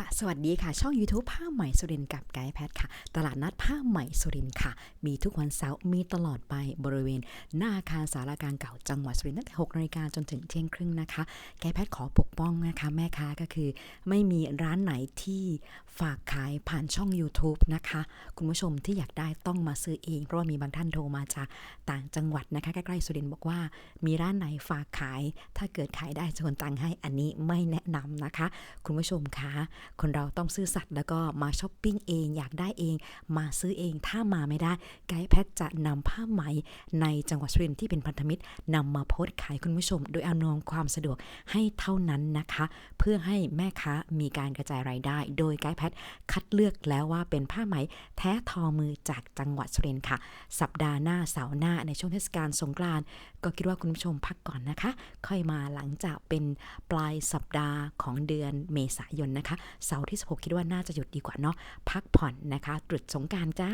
ค่ะ สวัสดีค่ะ ช่อง YouTube ผ้าใหม่สุรินกับไกด์แพทค่ะ ตลาดนัดผ้าใหม่สุรินค่ะ มีทุกวันเสาร์มีตลอดไปบริเวณ หน้าอาคารสารกลารเก่าจังหวัดสุรินทร์ตั้งแต่6นาฬิกาจนถึงเที่ยงครึ่งนะคะ ไกด์แพทขอปกป้องนะคะ แม่ค้าก็คือ ไม่มีร้านไหนที่ฝากขายผ่านช่อง YouTube นะคะ คุณผู้ชมที่อยากได้ต้องมาซื้อเอง เพราะว่ามีบางท่านโทรมาจากต่างจังหวัดนะคะใกล้ๆสุรินทร์บอกว่า มีร้านไหนฝากขาย ถ้าเกิดขายได้จะโอนตังค์ให้อันนี้ไม่แนะนำนะคะ คุณผู้ชมคะคนเราต้องซื่อสัตย์แล้วก็มาช้อปปิ้งเองอยากได้เอง มาซื้อเองถ้ามาไม่ได้ไกด์แพทจะนำผ้าไหมในจังหวัดสุรินทร์ที่เป็นพันธมิตรนำมาโพสต์ขายคุณผู้ชม โดยอำนวยความสะดวกให้เท่านั้นนะคะ เพื่อให้แม่ค้ามีการกระจายรายได้ โดยไกด์แพทคัดเลือกแล้วว่าเป็นผ้าไหมแท้ทอมือจากจังหวัดสุรินทร์ค่ะ สัปดาห์หน้าเสาร์หน้าในช่วงเทศกาลสงกรานต์ก็คิดว่าคุณผู้ชมพักก่อนนะคะ ค่อยมาหลังจากเป็นปลายสัปดาห์ของเดือนเมษายนนะคะเสาร์ที่ 16 คิดว่าน่าจะหยุดดีกว่าเนาะพักผ่อนนะคะตรุษสงการจ้า